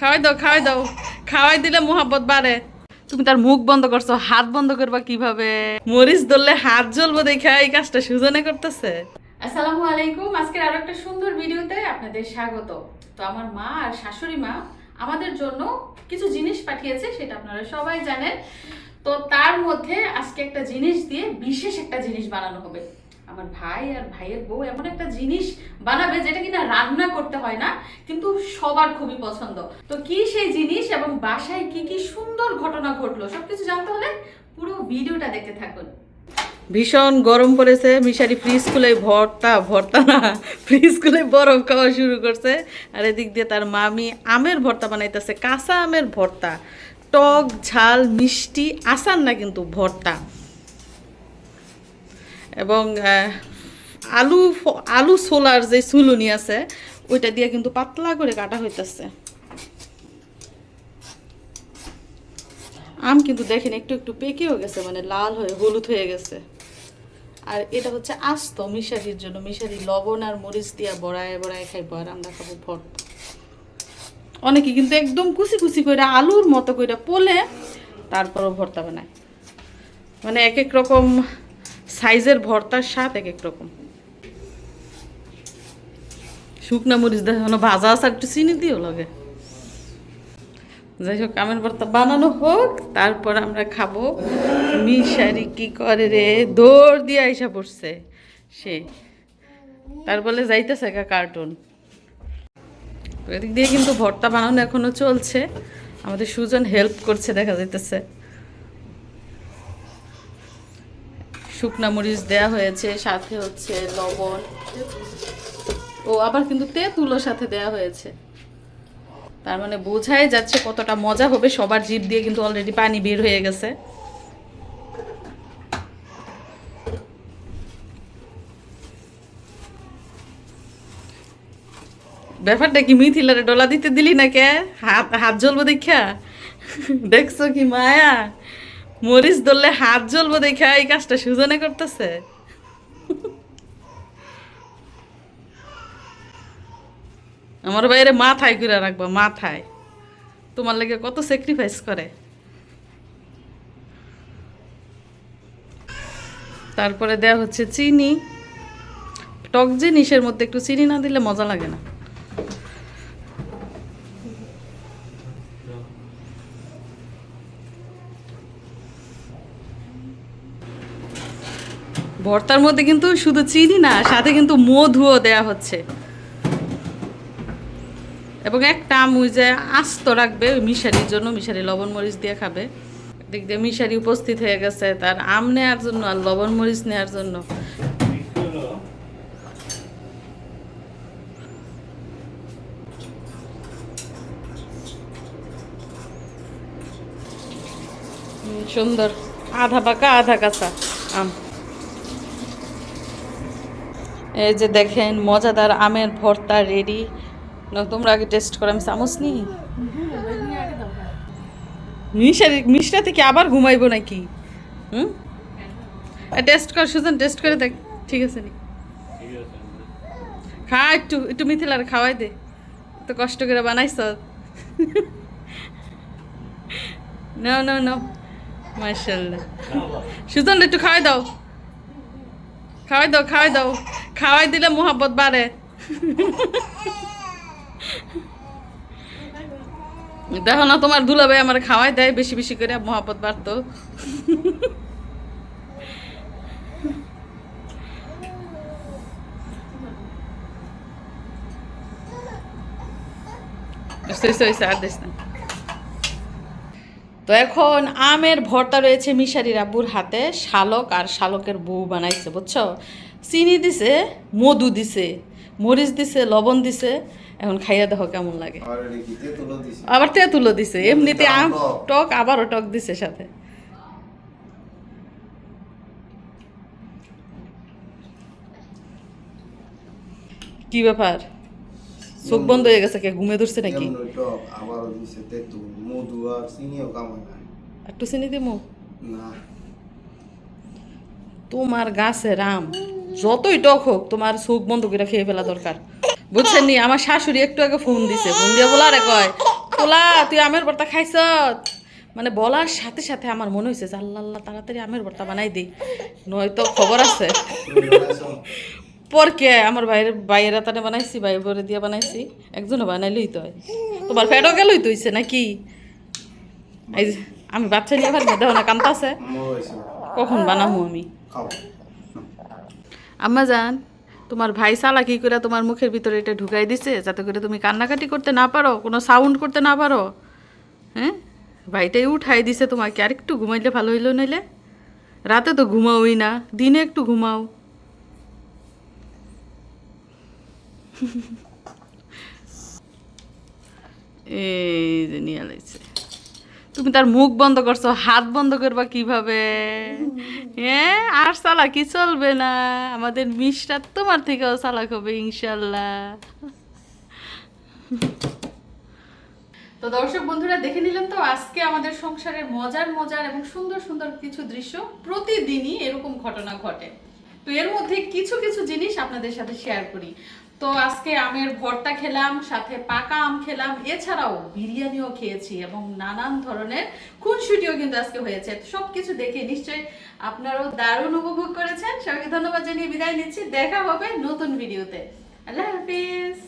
খাওয়াই দাও খাওয়াই দাও। খাওয়াই দিলে মোহাব্বত বাড়ে। তুমি তার মুখ বন্ধ করছ, হাত বন্ধ করবা কীভাবে? মরিচ ধরলে হাত জ্বলবো দেখা, এই কাজটা সুজনে করতেছে। আসসালামু আলাইকুম, আজকের আরও একটা সুন্দর ভিডিওতে আপনাদের স্বাগত। তো আমার মা আর শাশুড়ি মা আমাদের জন্য কিছু জিনিস পাঠিয়েছে, সেটা আপনারা সবাই জানেন। তো তার মধ্যে আজকে একটা জিনিস দিয়ে বিশেষ একটা জিনিস বানানো হবে। আমার ভাই আর ভাইয়ের বউ এমন একটা জিনিস বানাবে যেটা কিনা রান্না করতে হয় না, কিন্তু সবার খুবই পছন্দ। তো কি সেই জিনিস এবং বাসায় কি কি সুন্দর ঘটনা ঘটলো সবকিছু জানতে হলে পুরো ভিডিওটা দেখতে থাকুন। ভীষণ গরম পড়েছে, মিশারি ফ্রিজ খুলে ভর্তা ভর্তা না ফ্রিজ খুলে বরফ খাওয়া শুরু করছে। আর এদিক দিয়ে তার মামি আমের ভর্তা বানাইতেছে, কাঁচা আমের ভর্তা। টক, ঝাল, মিষ্টি আসান না কিন্তু ভর্তা। এবং আলু আলু সোলার যে চুলুনি আছে, ওইটা দিয়ে কিন্তু পাতলা করে কাটা হইতেছে। আম কিন্তু দেখেন একটু একটু পেকেও গেছে মানে লাল হয়ে, হলুদ হয়ে গেছে। আর এটা হচ্ছে আস্ত মিশারির জন্য, মিশারি লবণ আর মরিচ দিয়া বড়ায় বড়ায় খাইবো আর আমরা খাব ভর্তা। অনেকে কিন্তু একদম কুচি কুচি করে আলুর মতো করে পোলে, তারপরও ভর্তা বানায়। মানে এক এক রকম সাইজের ভর্তার স্বাদ এক এক রকম। শুকনা মরিচ দেখানো ভাজা আছে একটু চিনি দিও লাগে। যাই হোক, আমের ভর্তা বানানো হোক, তারপর আমরা খাব। মিশারি কি করে রে? দৌড় দিয়ে আইসা পড়ছে সে। তার বলে যাইতেছে একা কার্টুন। এদিক দিয়ে কিন্তু ভর্তা বানানো এখনও চলছে। আমাদের সুজন হেল্প করছে, দেখা যাইতেছে। শুকনা মরিচ দেয়া হয়েছে, সাথে হচ্ছে লবণ। ও, আবার কিন্তু তেঁতুলোর সাথে দেয়া হয়েছে। তার মানে বোঝাই যাচ্ছে কতটা মজা হবে, সবার জিভ দিয়ে কিন্তু অলরেডি পানি বের হয়ে গেছে। ব্যাপারটা কি মিথিলারে ডলা দিতে দিলি না কে হাত হাত জ্বলবো দেখা দেখছ কি মায়া? মরিচ ধরলে হাত জ্বলবো দেখা এই কাজটা সুজনে করতেছে। আমার বাইরে মাথায় করে রাখবা, মাথায়। তোমার লাগে কত স্যাক্রিফাইস করে। তারপরে দেয়া হচ্ছে চিনি। টক জিনিসের মধ্যে একটু চিনি না দিলে মজা লাগে না। ভর্তার মধ্যে কিন্তু শুধু চিনি না, সাথে কিন্তু মধুও দেয়া হচ্ছে। এবং একটা আমুজে আস্ত রাখবে মিশারির জন্য, মিশারি লবণ মরিচ দিয়ে খাবে। দিক দিয়ে মিশারি উপস্থিত হয়ে গেছে, তার আম নেওয়ার জন্য আর লবণ মরিচ নেওয়ার জন্য। সুন্দর আধা পাকা, আধা কাঁচা আম। এই যে দেখেন, মজাদার আমের ভর্তা রেডি তোমরা আগে টেস্ট করো, আমি চামচ নি? মিশারি মিষ্টা থেকে আবার ঘুমাইবো নাকি? হুম? টেস্ট কর, সুজন টেস্ট করে দেখ, ঠিক আছে নি? খা, একটু একটু মিথিলার খাওয়াই দে। তো কষ্ট করে বানাইছ। নাও নাও নাও মার্শাল্লাহ সুজন, একটু খাওয়াই দাও। খাওয়াই দাও খাওয়াই দাও। খাওয়াই দিলে মোহাব্বত বাড়ে। দেখো না, তোমার দুলাভাই আমার খাওয়াই দেয়, বেশি বেশি করে মোহাব্বত বাড়তো। আর দিস না। তো এখন আমের ভর্তা রয়েছে মিশারি আব্বুর হাতে শালক আর শালকের বউ বানাইছে বুঝছ চিনি দিছে মধু দিছে মরিচ দিছে লবণ দিছে এখন খাইয়া দেখো কেমন লাগে আর এটা কি তেঁতুলো দিছে? আবার এমনিতে আম। টক আবারও টক দিছে সাথে কি ব্যাপার চোখ বন্ধ হয়ে গেছে কে ঘুমে ধরছে নাকি? এমনি দিছে তেঁতুল, মধু আর চিনিও কামায় না। একটু চিনি দিমু? না, তোমার গাছে রাম যতই টক হোক তোমার চোখ বন্ধ করে খেয়ে ফেলা দরকার। বুঝছেন নি? আমার শাশুড়ি একটু আগে ফোন দিছে ফোন দিয়ে বলারে কয় পোলা তুই আমের ভর্তা খাইছ মানে বলার সাথে সাথে আমার মনে হয়েছে যে আল্লাহ আল্লাহ তাড়াতাড়ি আমের ভর্তা বানাই দিই নয়তো খবর আছে। তুমি বানাইছো? পর কে আমার বাইরে বাইরে তানে বানাইছি বাইরে বরে দিয়ে বানাইছি। একজনে বানাইলেই তো তোমার ফেটও গেলই তো হইছে নাকি? আমি বাচ্চা নিয়ে পারি দেখো না কান্তা আছে। কখন বানাবো আমি। আম্মা জান, তোমার ভাই চালাকি করে তোমার মুখের ভিতরে এটা ঢুকাই দিছে, যাতে করে তুমি কান্নাকাটি করতে না পারো, কোনো সাউন্ড করতে না পারো। হ্যাঁ? ভাইটাই উঠাই দিছে তোমাকে আর একটু ঘুমাইলে ভালো হইল নইলে। রাতে তো ঘুমাওই না, দিনে একটু ঘুমাও। এই যে নিয়ে লাইছে। তুমি তার মুখ বন্ধ করছ হাত বন্ধ করবা কীভাবে? হ্যাঁ আর চালাকি চলবে না। আমাদের মিষ্টার তোমার থেকেও চালাক হবে ইনশাল্লাহ। তো দর্শক বন্ধুরা দেখে নিলেন তো আজকে আমাদের সংসারের মজার মজার এবং সুন্দর সুন্দর কিছু দৃশ্য প্রতিদিনই এরকম ঘটনা ঘটে। তো এর মধ্যে কিছু কিছু জিনিস আপনাদের সাথে শেয়ার করি। তো আজকে আমের ভর্তা খেলাম, সাথে পাকা আম খেলাম, এছাড়াও বিরিয়ানিও খেয়েছি এবং নানান ধরনের খুনসুটিও কিন্তু আজকে হয়েছে। সব কিছু দেখে নিশ্চয়ই আপনারাও দারুণ উপভোগ করেছেন। সবাইকে ধন্যবাদ জানিয়ে বিদায় নিচ্ছি। দেখা হবে নতুন ভিডিওতে। আল্লাহ হাফিজ।